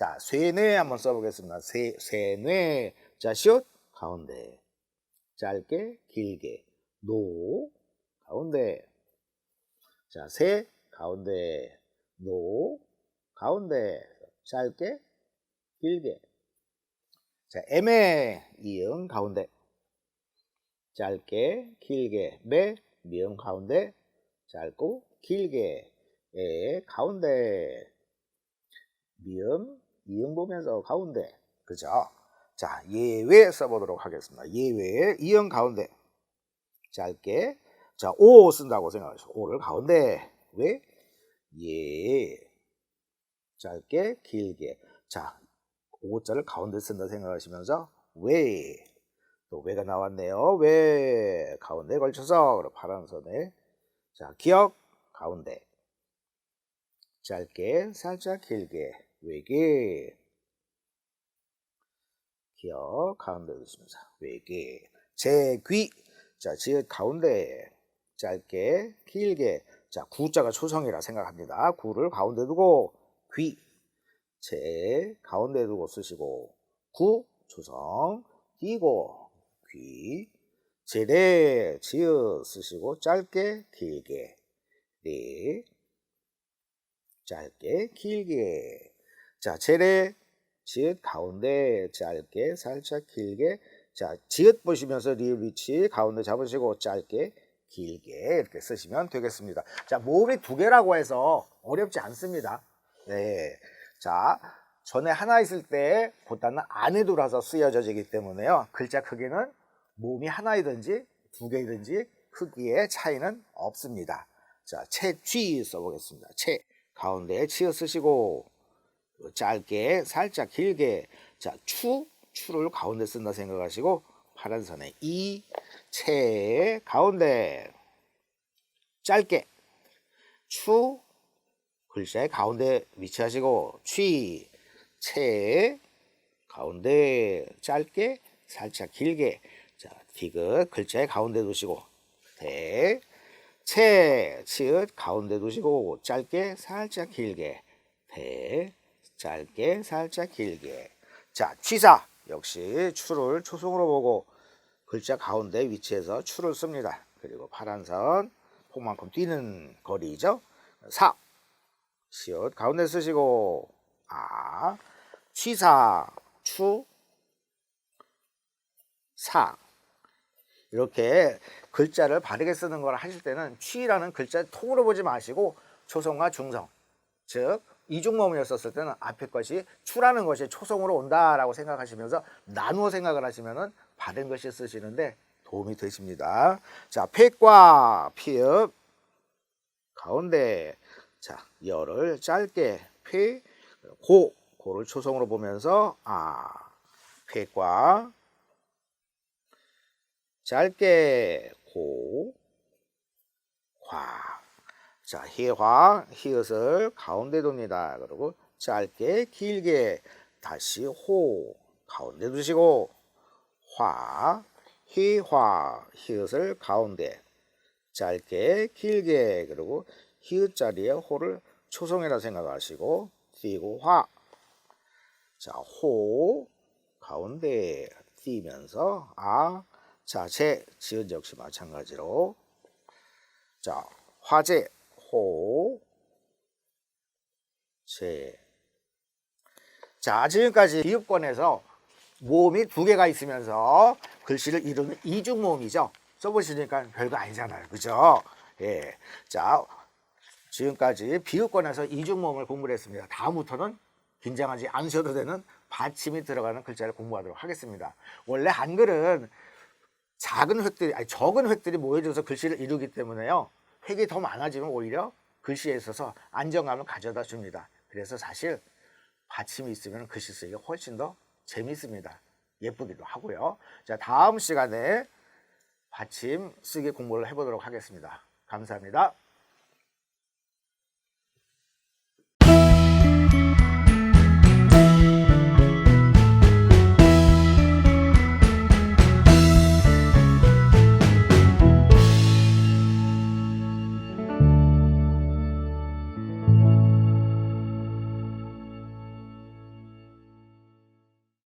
자, 쇠뇌 한번 써보겠습니다. 쇠, 쇠뇌. 자, 시옷 가운데. 짧게, 길게. 노, 가운데. 자, 세, 가운데. 노, 가운데. 짧게, 길게. 자, 애매, 이응, 가운데. 짧게, 길게. 매, 미응, 가운데. 짧고, 길게. 에, 가운데. 미음, 이음 보면서 가운데. 그죠? 자, 예외 써보도록 하겠습니다. 예외, 이음 가운데. 짧게. 자, 오 쓴다고 생각하시고, 오를 가운데. 왜? 예. 짧게, 길게. 자, 오자를 가운데 쓴다 생각하시면서, 왜? 또 왜가 나왔네요. 왜? 가운데 걸쳐서, 그리고 파란 선에. 자, 기억, 가운데. 짧게, 살짝 길게. 외계. 기억 가운데 두시면서 외계. 제귀. 자 지읒 가운데. 짧게 길게. 자 구자가 초성이라 생각합니다. 구를 가운데 두고 귀 제 가운데 두고 쓰시고 구 초성 띄고 귀. 제레 지읒 쓰시고 짧게 길게. 네. 짧게 길게 자, 제레, 지읒 가운데 짧게, 살짝 길게. 자, 지읒 보시면서 리을 위치 가운데 잡으시고 짧게, 길게 이렇게 쓰시면 되겠습니다. 자, 모음이 두 개라고 해서 어렵지 않습니다. 네. 자, 전에 하나 있을 때 보다는 안에 돌아서 쓰여져지기 때문에요. 글자 크기는 모음이 하나이든지 두 개이든지 크기의 차이는 없습니다. 자, 채쥐 써보겠습니다. 채 가운데에 치어 쓰시고 짧게 살짝 길게. 자 추 추를 가운데 쓴다 생각하시고 파란 선에 이 채 가운데. 짧게. 추 글자의 가운데 위치하시고 취 채 가운데. 짧게 살짝 길게. 자 디귿 글자의 가운데 두시고 대 채, 치읓 가운데 두시고 짧게 살짝 길게. 대 짧게 살짝 길게. 자 취사. 역시 추를 초성으로 보고 글자 가운데 위치해서 추를 씁니다. 그리고 파란 선 폭만큼 뛰는 거리죠. 사. 시옷 가운데 쓰시고. 아 취사. 추. 사. 이렇게 글자를 바르게 쓰는 걸 하실 때는 취라는 글자 통으로 보지 마시고 초성과 중성 즉 이중모음이었을 때는 앞에 것이 추라는 것이 초성으로 온다라고 생각하시면서 나누어 생각을 하시면은 바른 것이 쓰시는데 도움이 되십니다. 자, 폐과 피읍 가운데 자, 열을 짧게 폐, 고, 고를 초성으로 보면서 아, 폐과 짧게 고, 과 자, 희화, 히읗을 가운데 둡니다. 그리고 짧게, 길게 다시 호 가운데 두시고 화, 희화, 히읗을 가운데 짧게, 길게 그리고 히읗 자리에 호를 초성이라 생각하시고 띄고 화. 자, 호 가운데 띄면서 아, 자, 제 지은 역시 마찬가지로 자, 화재 호, 제. 자, 지금까지 비읍권에서 모음이 두 개가 있으면서 글씨를 이루는 이중 모음이죠. 써보시니까 별거 아니잖아요. 그죠? 예. 자, 지금까지 비읍권에서 이중 모음을 공부를 했습니다. 다음부터는 긴장하지 않으셔도 되는 받침이 들어가는 글자를 공부하도록 하겠습니다. 원래 한글은 작은 획들이, 아니 적은 획들이 모여져서 글씨를 이루기 때문에요. 획이 더 많아지면 오히려 글씨에 있어서 안정감을 가져다 줍니다. 그래서 사실 받침이 있으면 글씨 쓰기가 훨씬 더 재밌습니다. 예쁘기도 하고요. 자, 다음 시간에 받침 쓰기 공부를 해보도록 하겠습니다. 감사합니다.